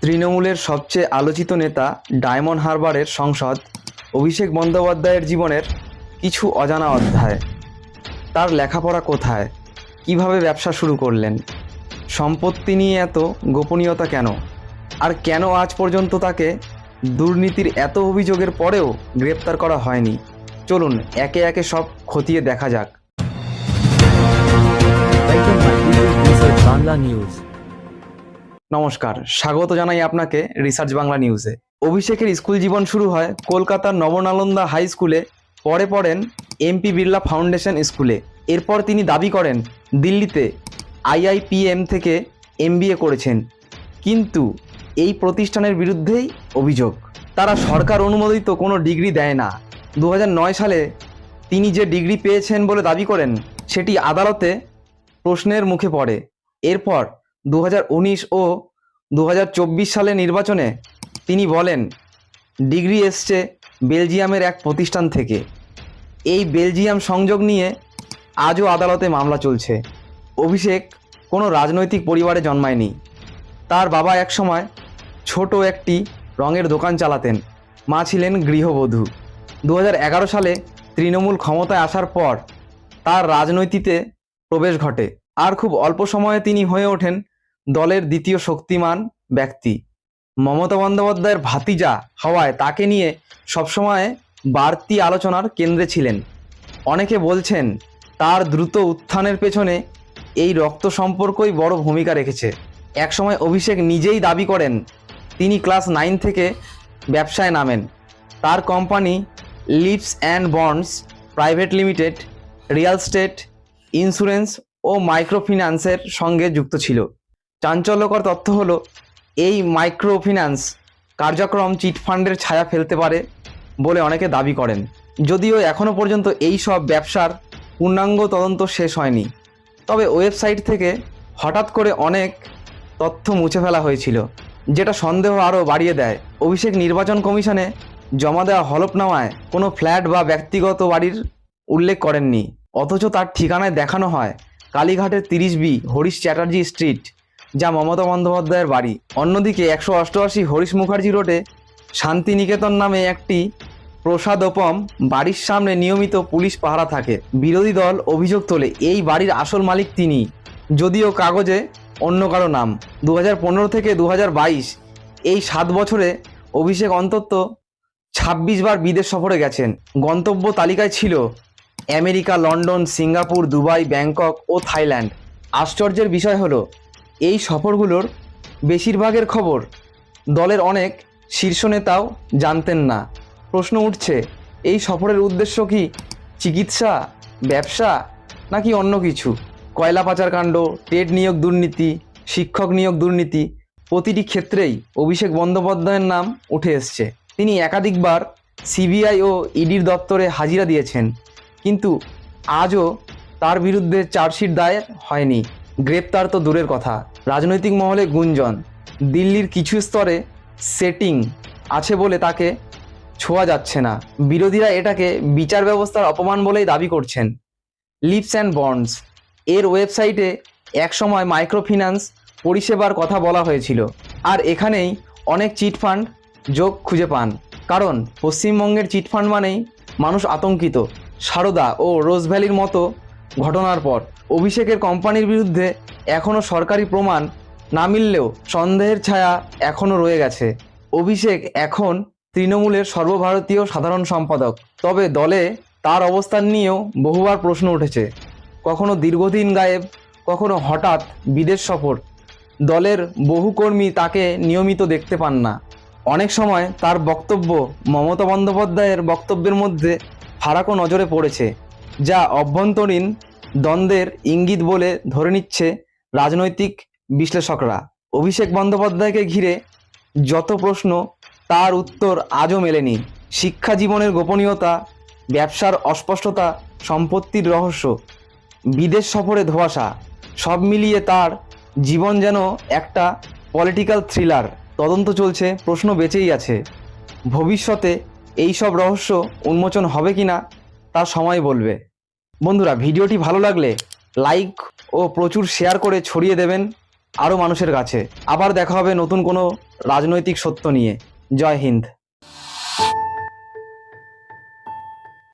তৃণমূলের সবচেয়ে আলোচিত নেতা ডায়মন্ড হারবারের সংসদ অভিষেক বন্দ্যোপাধ্যায়ের জীবনের কিছু অজানা অধ্যায়। তার লেখাপড়া কোথায়? কীভাবে ব্যবসা শুরু করলেন? সম্পত্তি নিয়ে এত গোপনীয়তা কেন? আর কেন আজ পর্যন্ত তাকে দুর্নীতির এত অভিযোগের পরেও গ্রেপ্তার করা হয়নি? চলুন একে একে সব খতিয়ে দেখা যাক। News. নমস্কার, স্বাগত জানাই আপনাকে রিসার্চ বাংলা নিউজে। অভিষেকের স্কুল জীবন শুরু হয় কলকাতার নবনালন্দা হাই স্কুলে, পরে পড়েন এমপি বিড়লা ফাউন্ডেশন স্কুলে। এরপর তিনি দাবি করেন, দিল্লিতে আইআইপিএম থেকে এমবিএ করেছেন। কিন্তু এই প্রতিষ্ঠানের বিরুদ্ধেই অভিযোগ। তারা সরকার অনুমোদিত কোনো ডিগ্রি দেয় না। দু হাজার নয় সালে তিনি যে ডিগ্রি পেয়েছেন বলে দাবি করেন, সেটি আদালতে প্রশ্নের মুখে পড়ে। এরপর দু হাজার উনিশ ও দু সালে নির্বাচনে তিনি বলেন, ডিগ্রি এসছে বেলজিয়ামের এক প্রতিষ্ঠান থেকে। এই বেলজিয়াম সংযোগ নিয়ে আজও আদালতে মামলা চলছে। অভিষেক কোনো রাজনৈতিক পরিবারে জন্মায়নি। তার বাবা একসময় ছোট একটি রঙের দোকান চালাতেন। মা ছিলেন গৃহবধূ। দু হাজার এগারো সালে তৃণমূল ক্ষমতায় আসার পর তার রাজনৈতিতে প্রবেশ ঘটে। আর খুব অল্প সময়ে তিনি হয়ে ওঠেন দলের দ্বিতীয় শক্তিমান ব্যক্তি। মমতা বন্দ্যোপাধ্যায়ের ভাতিজা হওয়ায় তাকে নিয়ে সবসময় বাড়তি আলোচনার কেন্দ্রে ছিলেন। অনেকে বলছেন তার দ্রুত উত্থানের পেছনে এই রক্ত সম্পর্কই বড় ভূমিকা রেখেছে। একসময় অভিষেক নিজেই দাবি করেন, তিনি ক্লাস নাইন থেকে ব্যবসায় নামেন। তার company leaps and bonds private limited, real estate insurance ও মাইক্রোফিন্যান্সের সঙ্গে যুক্ত ছিল। চাঞ্চল্যকর তথ্য হল, এই মাইক্রোফিন্যান্স কার্যক্রম চিটফান্ডের ছায়া ফেলতে পারে বলে অনেকে দাবি করেন। যদিও এখনও পর্যন্ত এই সব ব্যবসার পূর্ণাঙ্গ তদন্ত শেষ হয়নি। তবে ওয়েবসাইট থেকে হঠাৎ করে অনেক তথ্য মুছে ফেলা হয়েছিল, যেটা সন্দেহ আরও বাড়িয়ে দেয়। অভিষেক নির্বাচন কমিশনে জমা দেওয়া হলফনামায় কোনো ফ্ল্যাট বা ব্যক্তিগত বাড়ির উল্লেখ করেননি, অথচ তার ঠিকানায় দেখানো হয়। কালীঘাটের তিরিশ বি হরিশ চ্যাটার্জি স্ট্রিট, যা মমতা বন্দ্যোপাধ্যায়ের বাড়ি। অন্যদিকে একশো অষ্টআশি হরিশ মুখার্জি রোডে শান্তিনিকেতন নামে একটি প্রসাদোপম বাড়ির সামনে নিয়মিত পুলিশ পাহারা থাকে। বিরোধী দল অভিযোগ তোলে, এই বাড়ির আসল মালিক তিনি, যদিও কাগজে অন্য কারও নাম। দু হাজার পনেরো থেকে দু হাজার বাইশ, এই সাত বছরে অভিষেক অন্তত ছাব্বিশ বার বিদেশ সফরে গেছেন। গন্তব্য তালিকায় ছিল America, London, Singapore, Dubai, Bangkok ও থাইল্যান্ড। আশ্চর্যের বিষয় হলো, এই সফরগুলোর বেশিরভাগের খবর দলের অনেক শীর্ষ নেতাও জানতেন না। প্রশ্ন উঠছে, এই সফরের উদ্দেশ্য কি চিকিৎসা, ব্যবসা, নাকি অন্য কিছু? কয়লা পাচার কাণ্ড, টেট নিয়োগ দুর্নীতি, শিক্ষক নিয়োগ দুর্নীতি, প্রতিটি ক্ষেত্রেই অভিষেক বন্দ্যোপাধ্যায়ের নাম উঠে এসছে। তিনি একাধিকবার সিবিআই ও ইডির দপ্তরে হাজিরা দিয়েছেন। কিন্তু আজও তার বিরুদ্ধে চার্জশিট দায়ের হয়নি। গ্রেপ্তার তো দূরের কথা। রাজনৈতিক মহলে গুঞ্জন। দিল্লির কিছু স্তরে সেটিং আছে বলে তাকে ছোঁয়া যাচ্ছে না। বিরোধীরা এটাকে বিচার ব্যবস্থার অপমান বলেই দাবি করছেন। লিপস অ্যান্ড বন্ডস এর ওয়েবসাইটে একসময় মাইক্রোফিন্যান্স পরিষেবার কথা বলা হয়েছিল। আর এখানেই অনেক চিটফান্ড যোগ খুঁজে পান। কারণ পশ্চিমবঙ্গের চিটফান্ড মানেই মানুষ আতঙ্কিত। সারদা ও রোজ ভ্যালির মতো ঘটনার পর অভিষেকের কোম্পানির বিরুদ্ধে এখনও সরকারি প্রমাণ না মিললেও সন্দেহের ছায়া এখনও রয়ে গেছে। অভিষেক এখন তৃণমূলের সর্বভারতীয় সাধারণ সম্পাদক। তবে দলে তার অবস্থান নিয়েও বহুবার প্রশ্ন উঠেছে। কখনো দীর্ঘদিন গায়েব, কখনো হঠাৎ বিদেশ সফর। দলের বহু কর্মী তাকে নিয়মিত দেখতে পান না। অনেক সময় তার বক্তব্য মমতা বন্দ্যোপাধ্যায়ের বক্তব্যের মধ্যে ফারাকও নজরে পড়েছে, যা অভ্যন্তরীণ দ্বন্দ্বের ইঙ্গিত বলে ধরে নিচ্ছে রাজনৈতিক বিশ্লেষকরা। অভিষেক বন্দ্যোপাধ্যায়কে ঘিরে যত প্রশ্ন, তার উত্তর আজও মেলেনি। শিক্ষা জীবনের গোপনীয়তা, ব্যবসার অস্পষ্টতা, সম্পত্তির রহস্য, বিদেশ সফরে ধোয়াশা, সব মিলিয়ে তার জীবন যেন একটা পলিটিক্যাল থ্রিলার। তদন্ত চলছে, প্রশ্ন বেঁচেই আছে। ভবিষ্যতে এই সব রহস্য উন্মোচন হবে কি না তা সময় বলবে। বন্ধুরা, ভিডিওটি ভালো লাগলে লাইক ও প্রচুর শেয়ার করে ছড়িয়ে দেবেন আরও মানুষের কাছে। আবার দেখা হবে নতুন কোনো রাজনৈতিক সত্য নিয়ে। জয় হিন্দ।